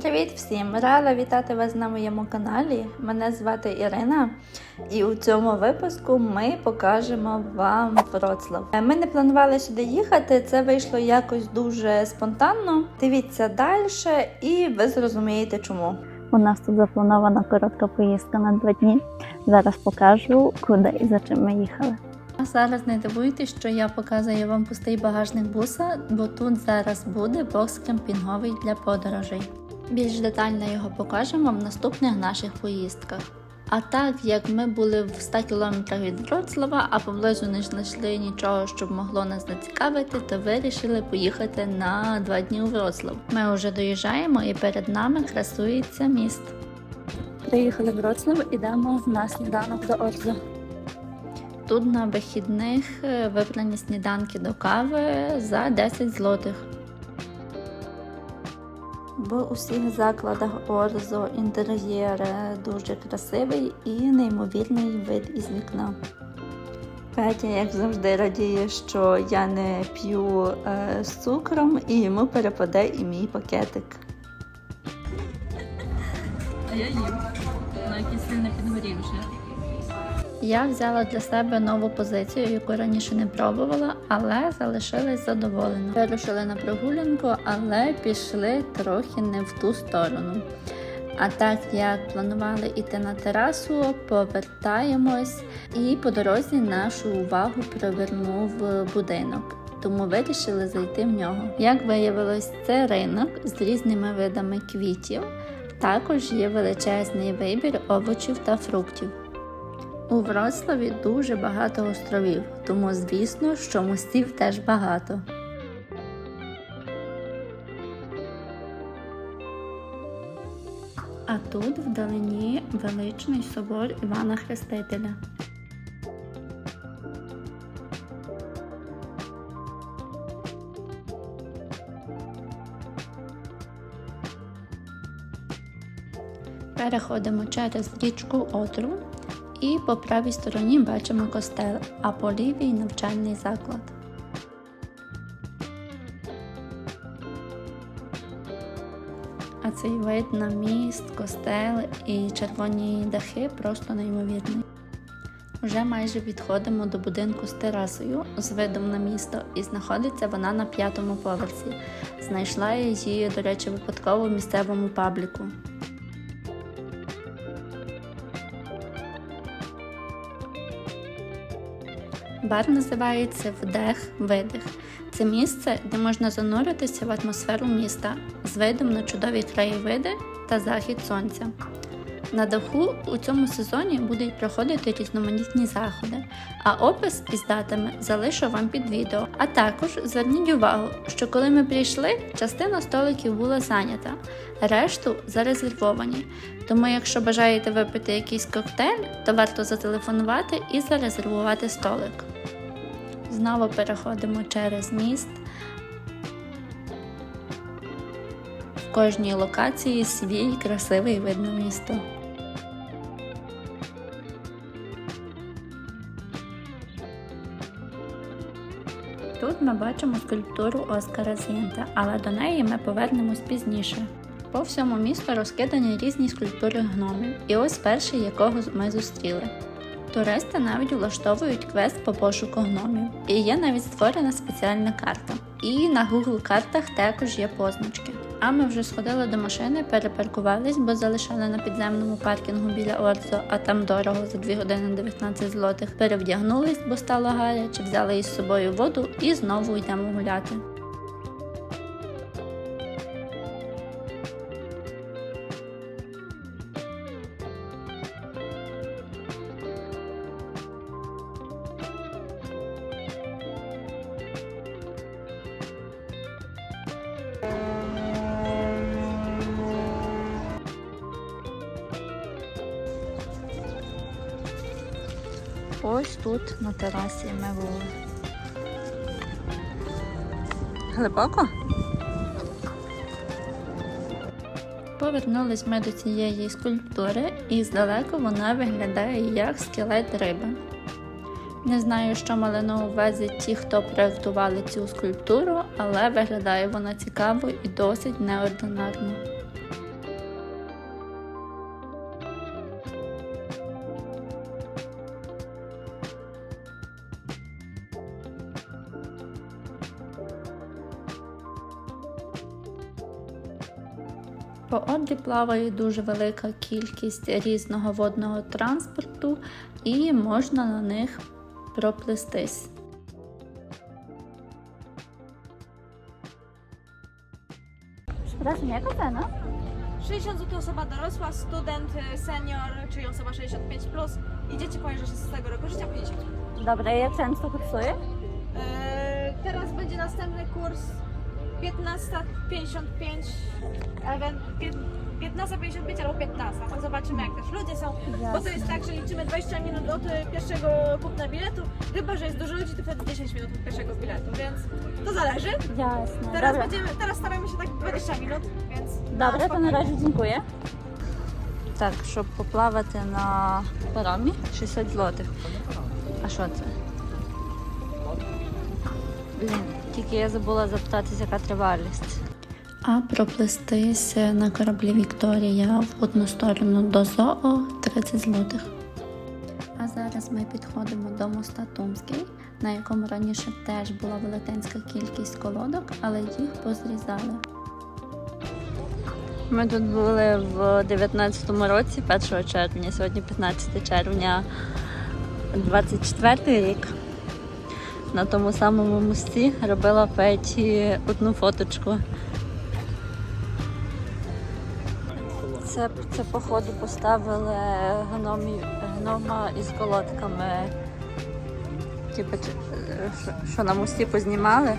Привіт всім! Рада вітати вас на моєму каналі. Мене звати Ірина, і у цьому випуску ми покажемо вам Вроцлав. Ми не планували сюди їхати, це вийшло якось дуже спонтанно. Дивіться далі, і ви зрозумієте чому. У нас тут запланована коротка поїздка на два дні. Зараз покажу, куди і за чим ми їхали. А зараз не дивуйтесь, що я показую вам пустий багажник буса, бо тут зараз буде бокс кемпінговий для подорожей. Більш детально його покажемо в наступних наших поїздках. А так як ми були в 100 кілометрах від Вроцлава, а поблизу не знайшли нічого, щоб могло нас зацікавити, то вирішили поїхати на два дні у Вроцлав. Ми вже доїжджаємо і перед нами красується міст. Приїхали в Вроцлав, ідемо на сніданок до Орзо. Тут на вихідних е, вибрані сніданки до кави за 10 злотих. В усіх закладах Орзо інтер'єр дуже красивий і неймовірний вид із вікна. Петя, як завжди, радіє, що я не п'ю е, з цукром, і йому перепаде і мій пакетик. А я їм. Вона якийсь сильно підгорів вже. Я взяла для себе нову позицію, яку раніше не пробувала, але залишилась задоволена. Вирушили на прогулянку, але пішли трохи не в ту сторону. А так як планували йти на терасу, повертаємось, і по дорозі нашу увагу привернув будинок. Тому вирішили зайти в нього. Як виявилось, це ринок з різними видами квітів. Також є величезний вибір овочів та фруктів. У Вроцлаві дуже багато островів, тому звісно, що мостів теж багато. А тут вдалині величний собор Івана Хрестителя. Переходимо через річку Одру і по правій стороні бачимо костел, а по лівій навчальний заклад. А цей вид на міст, костел і червоні дахи просто неймовірний. Вже майже підходимо до будинку з терасою з видом на місто, і знаходиться вона на п'ятому поверсі. Знайшла її, до речі, випадково в місцевому пабліку. Бар називається Вдих Видих. Це місце, де можна зануритися в атмосферу міста з видом на чудові краєвиди та захід сонця. На даху у цьому сезоні будуть проходити різноманітні заходи, а опис із датами залишу вам під відео. А також зверніть увагу, що коли ми прийшли, частина столиків була зайнята, решту зарезервовані. Тому, якщо бажаєте випити якийсь коктейль, то варто зателефонувати і зарезервувати столик. Знову переходимо через міст. В кожній локації свій красивий вид на місто. Тут ми бачимо скульптуру Оскара Зінта, але до неї ми повернемось пізніше. По всьому місту розкидані різні скульптури гномів, і ось перший, якого ми зустріли. Туристи навіть влаштовують квест по пошуку гномів, і є навіть створена спеціальна карта. І на Google картах також є позначки. А ми вже сходили до машини, перепаркувались, бо залишали на підземному паркінгу біля Орзо, а там дорого за 2 години 19 злотих. Перевдягнулись, бо стало гаряче, взяли із собою воду і знову йдемо гуляти. Ось тут на терасі ми були. Глибоко? Повернулись ми до цієї скульптури, і здалеку вона виглядає як скелет риби. Не знаю, що мали на увазі ті, хто проєктували цю скульптуру, але виглядає вона цікаво і досить неординарно. По Одрі плаває дуже велика кількість різного водного транспорту і можна на них проплестись. Przepraszam, jaka cena? 60 zł osoba dorosła, student, y, senior, czyli osoba 65+, plus, i dzieci poniżej 16 roku życia 50. Dobra, jak często kosztuje? Eee, teraz będzie następny kurs 15.55, ewen- pię- 15.55 albo 15. To zobaczymy jak też ludzie są. Bo to jest tak, że liczymy 20 minut od y, pierwszego kupna biletu. Chyba, że jest dużo ludzi, to wtedy 10 minut od pierwszego biletu, więc to zależy. Jasne. Teraz Dobra, będziemy, teraz staramy się tak 20 minut, więc. Добре, то наразі dziękuję. Так, щоб поплавати на паромі 60 злотих. А що це? Блін, Тільки я забула запитатися, яка тривалість. А проплестись на кораблі Вікторія в одну сторону до ЗОО 30 злотих. А зараз ми підходимо до моста Тумський, на якому раніше теж була велетенська кількість колодок, але їх позрізали. Ми тут були в 19-му році, 1 червня, сьогодні 15 червня 24 рік. На тому самому мості робила Петі одну фоточку. Це, це походу поставили гномі, гнома із колодками. Типу, е, що на мості познімали.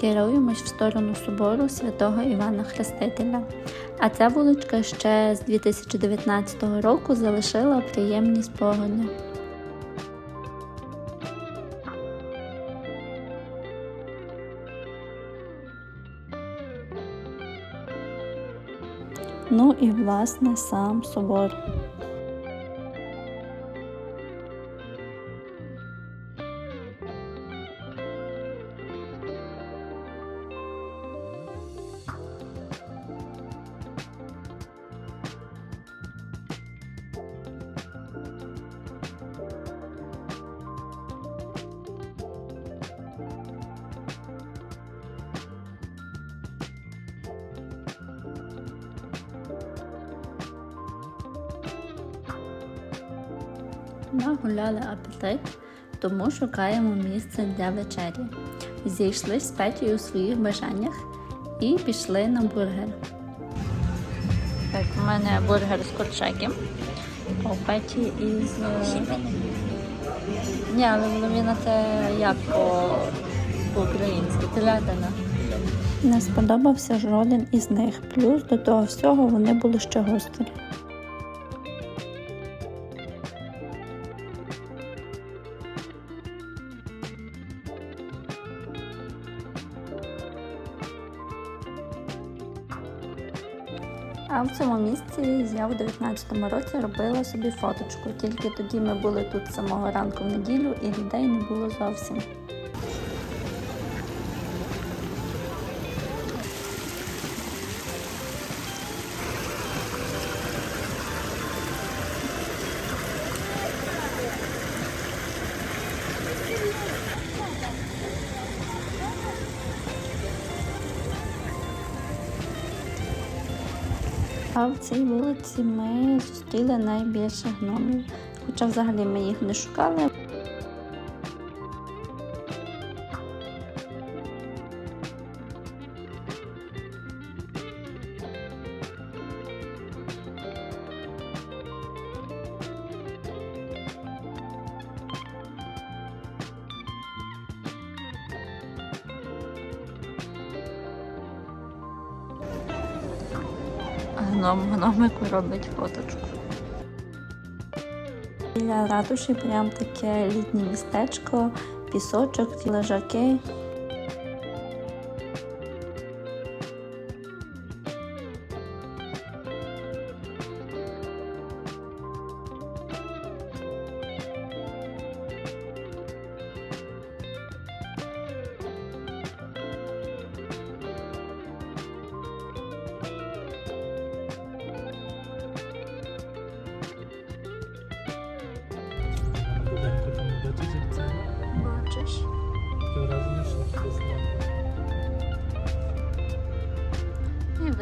Керуємось в сторону собору святого Івана Хрестителя. А ця вуличка ще з 2019 року залишила приємні спогади. Ну і власне сам собор. Нагуляли апетит, тому шукаємо місце для вечері. Зійшли з Петю у своїх бажаннях і пішли на бургер. Так, у мене бургер з курчаки, а у Петі із. е, Ні, але половина це як по- по-українськи, телятина. Не сподобався жоден із них. Плюс до того всього вони були ще гострі. В цьому місці я в 19-му році робила собі фоточку. Тільки тоді ми були тут з самого ранку в неділю і людей не було зовсім. А в цій вулиці ми зустріли найбільше гномів. Хоча взагалі ми їх не шукали. Гном гномику робить фоточку. Біля ратуші прям таке літнє містечко, пісочок, лежаки.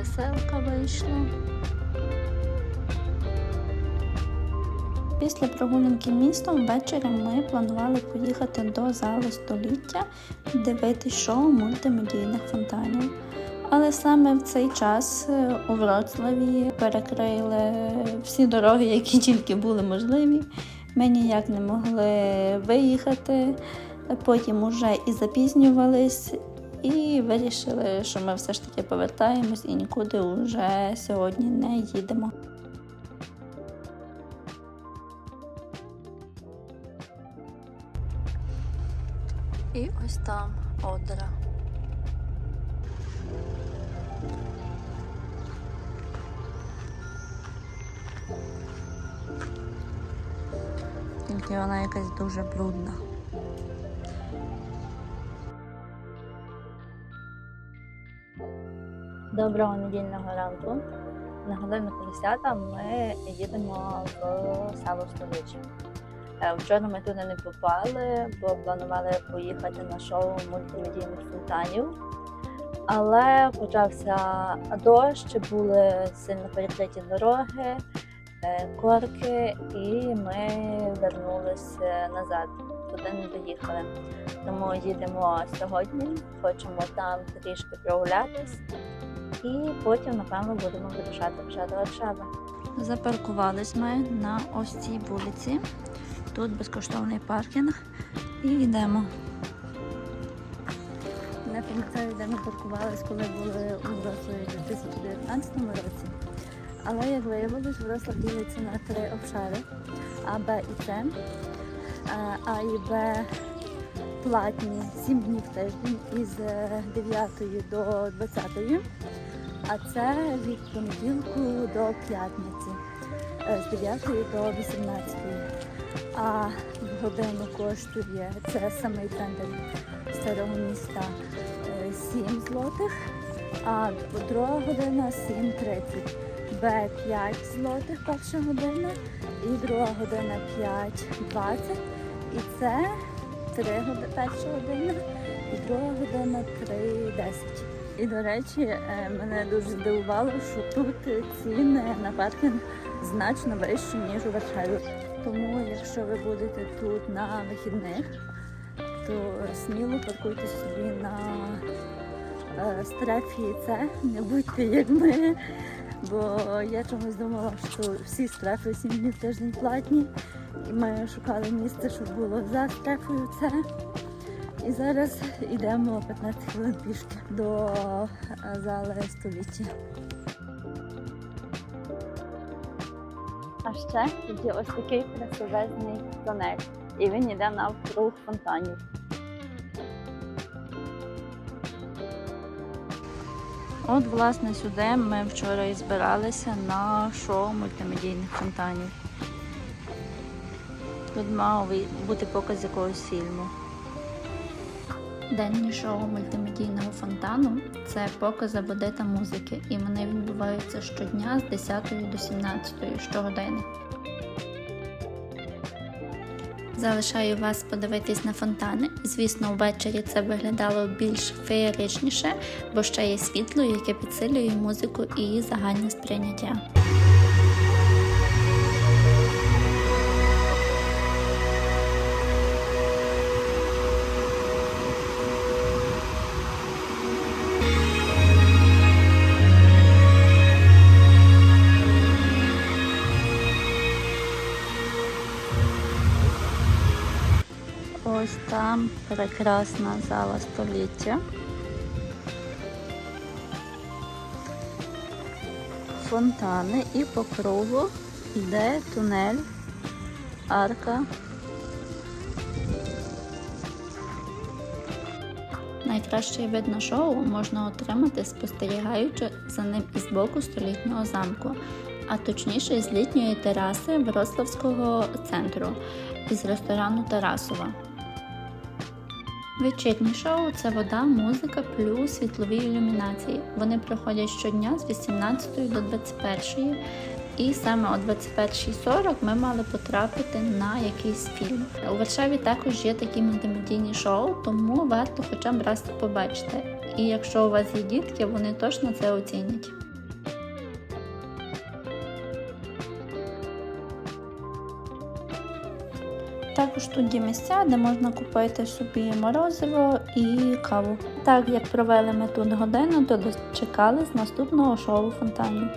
Веселка вийшла. Після прогулянки містом ввечері ми планували поїхати до зали століття дивитись шоу мультимедійних фонтанів. Але саме в цей час е, у Вроцлаві перекрили всі дороги, які тільки були можливі. Ми ніяк не могли виїхати, потім уже і запізнювались, і вирішили, що ми все ж таки повертаємось і нікуди вже сьогодні не їдемо. І ось там Одра. Тільки вона якась дуже брудна. Доброго недільного ранку. На годиннику 10 ми їдемо в село Столичі. Е, Вчора ми туди не попали, бо планували поїхати на шоу мультимедійних фонтанів. Але почався дощ, були сильно перекриті дороги, е, корки, і ми вернулися назад. Туди не доїхали. Тому їдемо сьогодні, хочемо там трішки прогулятись. І потім, напевно, будемо вирушати вже до Варшави. Запаркувались ми на ось цій вулиці. Тут безкоштовний паркінг і йдемо. Не пам'ятаю, де ми паркувались, коли були у Вроцлаві у 2019 році. Але як виявилось, Вроцлав ділиться на три обшари А, Б і С. Е, А і Б платні 7 днів в тиждень із е, 9 до 20. А це від понеділку до п'ятниці е, з 9 до 18. А годину коштує це самий центр старого міста е, 7 злотих, а друга година 7.30. Б 5 злотих перша година і друга година 5.20. І це 3 години перша година і друга година 3.10. І, до речі, е, мене дуже здивувало, що тут ціни на паркінг значно вищі, ніж у Варшаві. Тому, якщо ви будете тут на вихідних, то сміло паркуйте собі на е, стрефі це, не будьте як ми. Бо я чомусь думала, що всі стрефи 7 днів тиждень платні. І ми шукали місце, щоб було за стрефою це. І зараз йдемо 15 хвилин пішки до е, зали століття. А ще тут є ось такий красивезний тунель. І він йде навкруг фонтанів. От, власне, сюди ми вчора і збиралися на шоу мультимедійних фонтанів. Тут мав бути показ якогось фільму. Денні шоу мультимедійного фонтану це покази води та музики, і вони відбуваються щодня з 10 до 17 щогодини. Залишаю вас подивитись на фонтани. Звісно, ввечері це виглядало більш феєричніше, бо ще є світло, яке підсилює музику і загальне сприйняття. Там прекрасна зала століття. Фонтани і по кругу йде тунель, арка. Найкращий вид на шоу можна отримати, спостерігаючи за ним із боку столітнього замку, а точніше з літньої тераси Вроцлавського центру із ресторану Тарасова. Вечірнє шоу це вода, музика плюс світлові ілюмінації. Вони проходять щодня з 18 до 21. І саме о 21.40 ми мали потрапити на якийсь фільм. У Варшаві також є такі мультимедійні шоу, тому варто хоча б раз побачити. і якщо у вас є дітки, вони точно це оцінять. Також тут є місця, де можна купити собі морозиво і каву. Так як провели ми тут годину, то дочекались наступного шоу фонтану.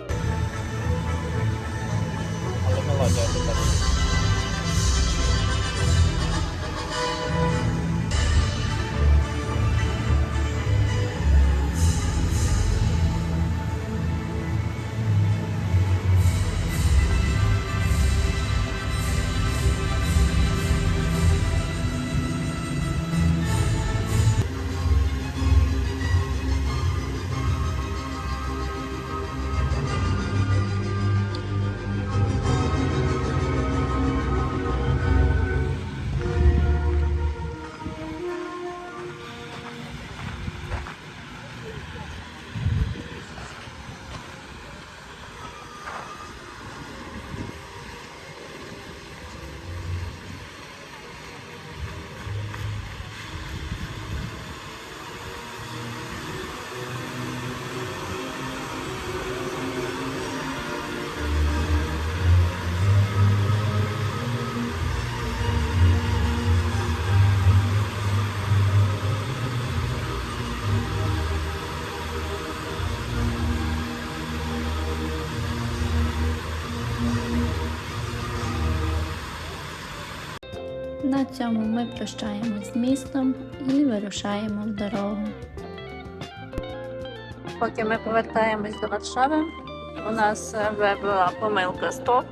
На цьому ми прощаємось з містом і вирушаємо в дорогу. Поки ми повертаємось до Варшави, у нас е, вибила помилка стоп.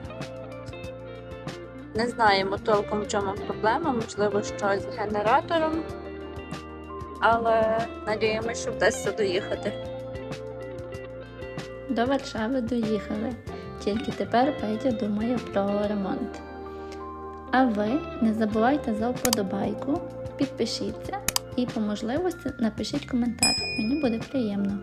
Не знаємо толком в чому проблема, можливо, щось з генератором, але надіємося, що вдасться доїхати. До Варшави доїхали, тільки тепер Петя думає про ремонт. А ви не забувайте за вподобайку, підпишіться і по можливості напишіть коментар. Мені буде приємно.